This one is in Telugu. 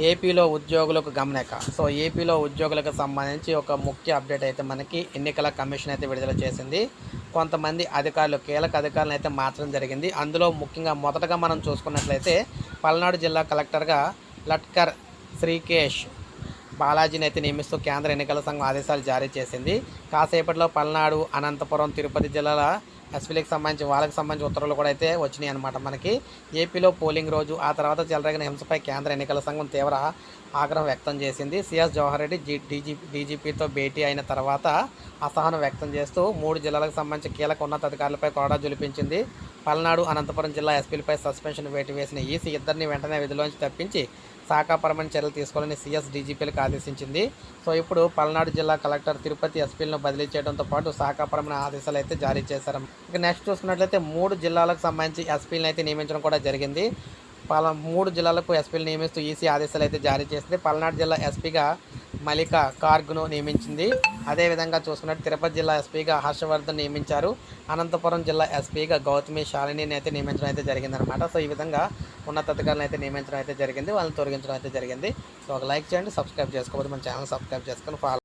ఏపీలో ఉద్యోగులకు గమనిక. సో ఏపీలో ఉద్యోగులకు సంబంధించి ఒక ముఖ్య అప్డేట్ అయితే మనకి ఎన్నికల కమిషన్ అయితే విడుదల చేసింది. కొంతమంది అధికారులు కీలక అధికారులను అయితే మార్చడం జరిగింది. అందులో ముఖ్యంగా మొదటగా మనం చూసుకున్నట్లయితే పల్నాడు జిల్లా కలెక్టర్గా లట్కర్ శ్రీకేష్ బాలాజీని అయితే నియమిస్తూ కేంద్ర ఎన్నికల సంఘం ఆదేశాలు జారీ చేసింది. కాసేపట్లో పల్నాడు అనంతపురం తిరుపతి జిల్లాల ఎస్పీలకు సంబంధించి వాళ్ళకి సంబంధించి ఉత్తర్వులు కూడా అయితే వచ్చినాయి అనమాట మనకి. ఏపీలో పోలింగ్ రోజు ఆ తర్వాత చెలరేగిన హింసపై కేంద్ర ఎన్నికల సంఘం తీవ్ర ఆగ్రహం వ్యక్తం చేసింది. CS Jawahar Reddy G DG డీజీపీతో భేటీ అయిన తర్వాత అసహనం వ్యక్తం చేస్తూ మూడు జిల్లాలకు సంబంధించి కీలక ఉన్నతాధికారులపై కొరడా జులిపించింది. పల్నాడు అనంతపురం జిల్లా ఎస్పీలపై సస్పెన్షన్ వేటు వేసిన ఈసీ ఇద్దరిని వెంటనే విధిలోంచి తప్పించి శాఖాపరమైన చర్యలు తీసుకోవాలని సీఎస్ డీజీపీలకు ఆదేశించింది. సో ఇప్పుడు పల్నాడు జిల్లా కలెక్టర్ తిరుపతి ఎస్పీలను బదిలీ చేయడంతో పాటు శాఖాపరమైన ఆదేశాలు అయితే జారీ చేశారు. ఇక నెక్స్ట్ చూసుకున్నట్లయితే మూడు జిల్లాలకు సంబంధించి ఎస్పీలను అయితే నియమించడం కూడా జరిగింది. పల మూడు జిల్లాలకు ఎస్పీలు నియమిస్తూ ఈసీ ఆదేశాలు అయితే జారీ చేసింది. పల్నాడు జిల్లా ఎస్పీగా మలిక కార్గ్ను నియమించింది. అదేవిధంగా చూసుకున్నట్టు తిరుపతి జిల్లా ఎస్పీగా హర్షవర్ధన్ నియమించారు. అనంతపురం జిల్లా ఎస్పీగా గౌతమి శాలినిని అయితే నియమించడం అయితే జరిగిందనమాట సో ఈ విధంగా ఉన్నతాధికారులను అయితే నియమించడం అయితే జరిగింది. వాళ్ళని తొలగించడం అయితే జరిగింది. సో ఒక లైక్ చేయండి సబ్స్క్రైబ్ చేసుకోకపోతే మన ఛానల్ సబ్స్క్రైబ్ చేసుకొని ఫాలో